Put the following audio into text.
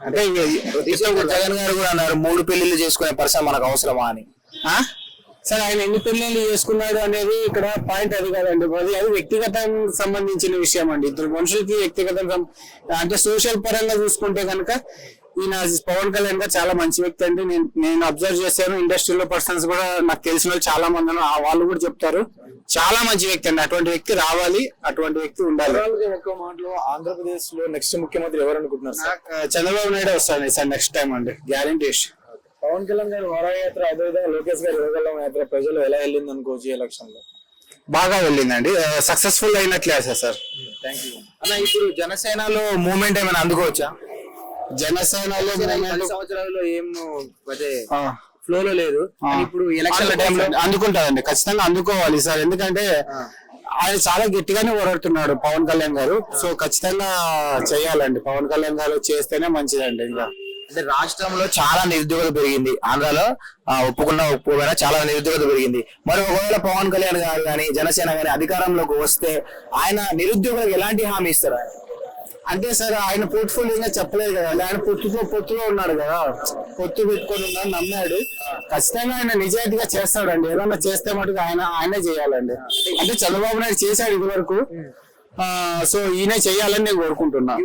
అంటే జగన్ గారు కూడా అన్నారు మూడు పెళ్ళిళ్ళు చేసుకునే పరిశ్రమ మనకు అవసరమా అని ఆ? సరే ఆయన ఎన్ని పెళ్ళిళ్ళు చేసుకున్నాడు అనేది ఇక్కడ పాయింట్ అది కాదండి. అది అది వ్యక్తిగతానికి సంబంధించిన విషయం అండి ఇద్దరు మనుషులకి వ్యక్తిగత అంటే సోషల్ పరంగా చూసుకుంటే కనుక ఈయన పవన్ కళ్యాణ్ గారు చాలా మంచి వ్యక్తి అండి. నేను నేను అబ్జర్వ్ చేశాను. ఇండస్ట్రీలో పర్సన్స్ కూడా నాకు తెలిసిన వాళ్ళు చాలా మంది వాళ్ళు కూడా చెప్తారు. చాలా మంచి వ్యక్తి అండి. అటువంటి వ్యక్తి రావాలి. అటువంటి వ్యక్తి ఉండాలి. మాటలో ఆంధ్రప్రదేశ్లో నెక్స్ట్ ముఖ్యమంత్రి ఎవరు అనుకుంటున్నారు చంద్రబాబు నాయుడు వస్తాడు సార్ నెక్స్ట్ టైం అండి. గ్యారంటీ పవన్ కళ్యాణ్ గారు వరయాత్ర అదేవిధంగా లోకేష్ గారి యువగలం యాత్ర ప్రజలు ఎలా వెళ్ళింది అనుకోవచ్చు ఎలక్షన్లో బాగా వెళ్ళిందండి. సక్సెస్ఫుల్ అయినట్లే సార్. థ్యాంక్ యూ అన్న ఇప్పుడు జనసేనలో మూమెంట్ ఏమైనా అందుకోవచ్చా? జనసేనలో సంవత్సరాల్లో ఏం అదే ఫ్లో లో లేదు. ఇప్పుడు ఎలక్షన్ అందుకుంటారండి, ఖచ్చితంగా అందుకోవాలి సార్. ఎందుకంటే ఆయన చాలా గట్టిగానే ఓడాడుతున్నాడు పవన్ కళ్యాణ్ గారు. సో ఖచ్చితంగా చేయాలండి. పవన్ కళ్యాణ్ గారు చేస్తేనే మంచిదండి ఇంకా. అంటే రాష్ట్రంలో చాలా నిరుద్యోగత పెరిగింది. ఆంధ్రాలో ఆ, ఒప్పుకున్న ఒప్పుకోమైనా చాలా నిరుద్యోగత పెరిగింది. మరి ఒకవేళ పవన్ కళ్యాణ్ గారు కానీ జనసేన గానీ అధికారంలోకి వస్తే ఆయన నిరుద్యోగులకు ఎలాంటి హామీ ఇస్తారు అంటే సార్ ఆయన పోర్ట్ఫోలియో చెప్పలేదు కదా. ఆయన పొత్తుతో పొత్తులో ఉన్నాడు కదా. పొత్తు పెట్టుకొని ఉన్నాడు నమ్మాడు. ఖచ్చితంగా ఆయన నిజాయితీగా చేస్తాడండి. ఏదన్నా చేస్తే మటుకు ఆయన ఆయనే చేయాలండి. అంటే చంద్రబాబు నాయుడు చేశాడు ఇదివరకు. ఆ, సో ఈయనే చేయాలని నేను కోరుకుంటున్నా.